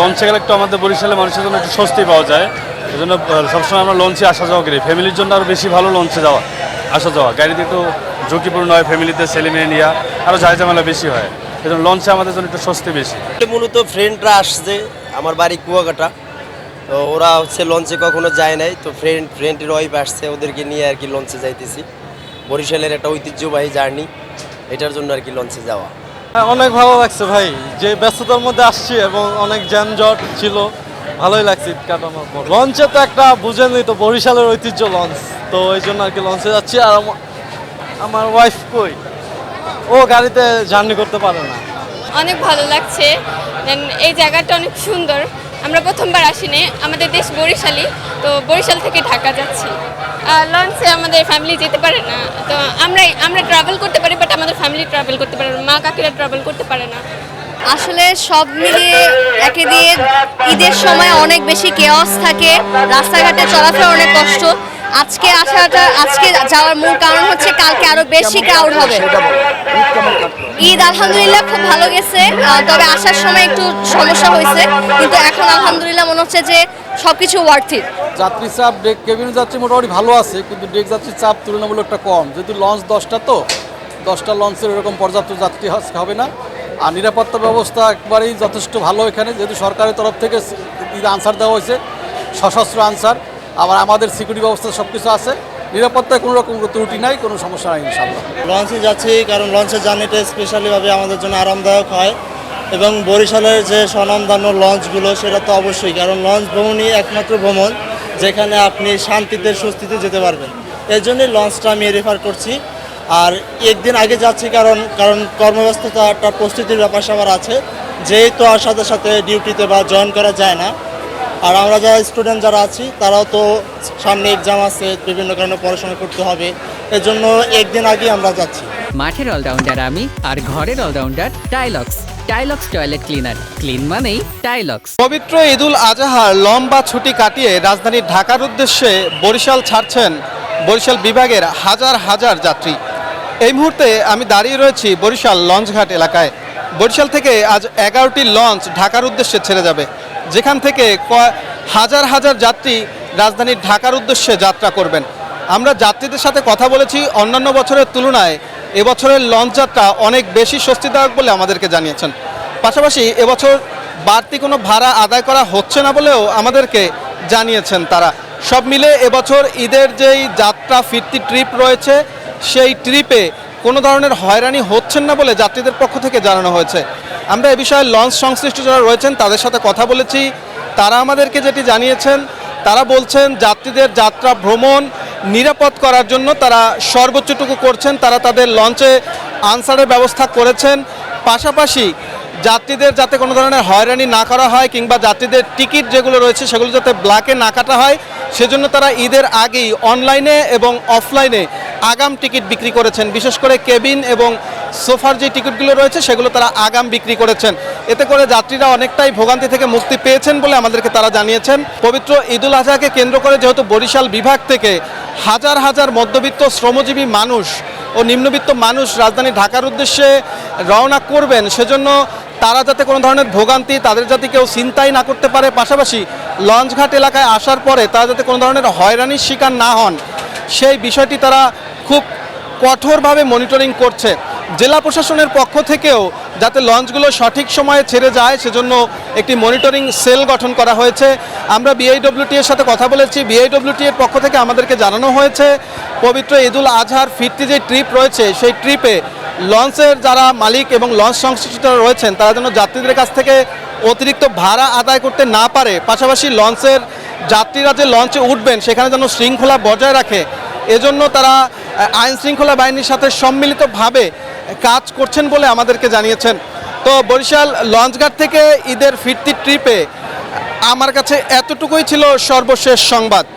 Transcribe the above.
লঞ্চে গেলে একটু আমাদের বরিশালে মানুষের জন্য একটু স্বস্তি পাওয়া যায়। এই জন্য সবসময় আমরা লঞ্চে আসা যাওয়া করি। ফ্যামিলির জন্য আরও বেশি ভালো লঞ্চে যাওয়া, আসা যাওয়া। গাড়িতে একটু ঝুঁকিপূর্ণ হয় ফ্যামিলিতে ছেলে মেয়ে নিয়ে আরও ঝাই ঝামেলা বেশি হয়। এই জন্য লঞ্চে আমাদের জন্য একটু স্বস্তি বেশি। মূলত ফ্রেন্ডরা আসছে, আমার বাড়ি কুয়াকাটা। তো ওরা হচ্ছে লঞ্চে কখনো যায় নাই। তো ফ্রেন্ড ফ্রেন্ডের ওয়াইফ আসছে, ওদেরকে নিয়ে আর কি লঞ্চে যাইতেছি। বরিশালের একটা ঐতিহ্যবাহী জার্নি এটার জন্য আর কি লঞ্চে যাওয়া। অনেক ভালো লাগছে ভাই। যে ব্যস্ততার মধ্যে আসছি এবং অনেক যানজট ছিল, ভালোই লাগছে ঈদ কাটানোর পর। লঞ্চে তো একটা বুঝেনই তো, বরিশালের ঐতিহ্য লঞ্চ তো এই জন্য আর কি লঞ্চে যাচ্ছি। আর আমা- আমার ওয়াইফ কই? ও গাড়িতে জার্নি করতে পারে না। অনেক ভালো লাগছে। এই জায়গাটা অনেক সুন্দর। আমরা প্রথমবার আসিনি। আমাদের দেশ বরিশালই। তো বরিশাল থেকে ঢাকা যাচ্ছি। লঞ্চে আমাদের ফ্যামিলি যেতে পারে না। তো আমরা আমরা ট্রাভেল করতে পারি বাট আমাদের ফ্যামিলি ট্রাভেল করতে পারে না। মা কাকিরা ট্রাভেল করতে পারে না। আসলে সব মিলিয়ে একে দিয়ে ঈদের সময় অনেক বেশি কেয়স থাকে। রাস্তাঘাটে চলাফেরা অনেক কষ্ট। আজকে আসাটা, আজকে যাওয়ার মূল কারণ হচ্ছে কালকে আরও বেশি ক্রাউড হবে। ঈদ আলহামদুলিল্লাহ খুব ভালো গেছে। তবে আসার সময় একটু সমস্যা হয়েছে। কিন্তু এখন আলহামদুলিল্লাহ মনে হচ্ছে যে সবকিছু ওয়ার্থ ইট যাত্রী চাপ ডেক কেবিনে যাত্রী মোটামুটি ভালো আছে, কিন্তু ডেক যাত্রীর চাপ তুলনামূলক একটা কম। যেহেতু লঞ্চ দশটা তো, দশটা লঞ্চের এরকম পর্যাপ্ত যাত্রী হবে না। আর নিরাপত্তা ব্যবস্থা একবারেই যথেষ্ট ভালো এখানে। যেহেতু সরকারের তরফ থেকে আনসার দেওয়া হয়েছে, সশস্ত্র আনসার আবার আমাদের সিকিউরিটি ব্যবস্থা সব কিছু আছে। নিরাপত্তায় কোনো রকম ত্রুটি নাই, কোনো সমস্যা নাই ইনশাল্লাহ লঞ্চে যাচ্ছি কারণ লঞ্চের জার্নিটা স্পেশালিভাবে আমাদের জন্য আরামদায়ক হয়। এবং বরিশালের যে স্বনামধন্য লঞ্চগুলো, সেটা তো অবশ্যই, কারণ লঞ্চ ভ্রমণই একমাত্র ভ্রমণ যেখানে আপনি শান্তিতে, স্বস্তিতে যেতে পারবেন। এর জন্যই লঞ্চটা আমি রেফার করছি। আর একদিন আগে যাচ্ছি কারণ কারণ কর্মব্যস্ততা একটা প্রস্তুতির ব্যাপার স্যাপার আছে। যেহেতু আর সাথে সাথে ডিউটিতে বা জয়েন করা যায় না। আর আমরা যারা স্টুডেন্ট যারা আছি তারাও তো সামনে এক্সাম আছে বিভিন্ন কারণে পড়াশোনা করতে হবে। এর জন্য একদিন আগে আমরা যাচ্ছি। মাঠের অলরাউন্ডার আমি আর ঘরের allrounder Tilex Tilex toilet cleaner clean মানেই টাইলক্স পবিত্র ঈদুল আজহার লম্বা ছুটি কাটিয়ে রাজধানী ঢাকার উদ্দেশ্যে বরিশাল ছাড়ছেন বরিশাল বিভাগের হাজার হাজার যাত্রী। এই মুহূর্তে আমি দাঁড়িয়ে রয়েছি বরিশাল লঞ্চঘাট এলাকায়। বরিশাল থেকে আজ এগারোটি লঞ্চ ঢাকার উদ্দেশ্যে ছেড়ে যাবে। যেখান থেকে হাজার হাজার যাত্রী রাজধানী ঢাকার উদ্দেশ্যে যাত্রা করবেন। আমরা যাত্রীদের সাথে কথা বলেছি, অন্যান্য বছরের তুলনায় এবছরের লঞ্চ যাত্রা অনেক বেশি স্বস্তিদায়ক বলে আমাদেরকে জানিয়েছেন। পাশাপাশি এবছর বাড়তি কোনো ভাড়া আদায় করা হচ্ছে না বলেও আমাদেরকে জানিয়েছেন তারা। সব মিলে এবছর ঈদের যেই যাত্রা ফিরতি ট্রিপ রয়েছে, সেই ট্রিপে কোনো ধরনের হয়রানি হচ্ছেন না বলে যাত্রীদের পক্ষ থেকে জানানো হয়েছে। আমরা এ বিষয়ে লঞ্চ সংশ্লিষ্ট যারা রয়েছেন, তাদের সাথে কথা বলেছি। তারা আমাদেরকে যেটি জানিয়েছেন, তারা বলছেন যাত্রীদের যাত্রা ভ্রমণ নিরাপদ করার জন্য তারা সর্বোচ্চটুকু করছেন, তারা তাদের লঞ্চে আনসারের ব্যবস্থা করেছেন। পাশাপাশি যাত্রীদের যাতে কোনো ধরনের হয়রানি না করা হয় কিংবা যাত্রীদের টিকিট যেগুলো রয়েছে সেগুলো যাতে ব্ল্যাকে না কাটা হয়, সেজন্য তারা ঈদের আগেই অনলাইনে এবং অফলাইনে আগাম টিকিট বিক্রি করেছেন। বিশেষ করে কেবিন এবং সোফার যে টিকিটগুলো রয়েছে, সেগুলো তারা আগাম বিক্রি করেছেন। এতে করে যাত্রীরা অনেকটাই ভোগান্তি থেকে মুক্তি পেয়েছেন বলে আমাদেরকে তারা জানিয়েছেন। পবিত্র ঈদুল আজহাকে কেন্দ্র করে যেহেতু বরিশাল বিভাগ থেকে হাজার হাজার মধ্যবিত্ত শ্রমজীবী মানুষ ও নিম্নবিত্ত মানুষ রাজধানী ঢাকার উদ্দেশ্যে রওনা করবেন, সেজন্য তারা যাতে কোনো ধরনের ভোগান্তি তাদের যাতে কেউ চিন্তাই না করতে পারে। পাশাপাশি লঞ্চঘাট এলাকায় আসার পরে তারা যাতে কোনো ধরনের হয়রানির শিকার না হন, সেই বিষয়টি তারা খুব কঠোরভাবে মনিটরিং করছে। জেলা প্রশাসনের পক্ষ থেকেও যাতে লঞ্চগুলো সঠিক সময়ে ছেড়ে যায়, সেজন্য একটি মনিটরিং সেল গঠন করা হয়েছে। আমরা বিআইডব্লিউটি এর সাথে কথা বলেছি। বিআইডব্লিউটি এর পক্ষ থেকে আমাদেরকে জানানো হয়েছে, পবিত্র ঈদুল আজহার ফিরতি যে ট্রিপ রয়েছে, সেই ট্রিপে লঞ্চের যারা মালিক এবং লঞ্চ সংশ্লিষ্টরা রয়েছেন, তারা যেন যাত্রীদের কাছ থেকে অতিরিক্ত ভাড়া আদায় করতে না পারে। পাশাপাশি লঞ্চের যাত্রীরা যে লঞ্চে উঠবেন, সেখানে যেন শৃঙ্খলা বজায় রাখে। এজন্য তারা আইন শৃঙ্খলা বাহিনীর সাথে সম্মিলিতভাবে কাজ করছেন বলে আমাদেরকে জানিয়েছেন। তো বরিশাল লঞ্চঘাট থেকে ঈদের ফিরতি ট্রিপে আমার কাছে এতটুকুই ছিল সর্বশেষ সংবাদ।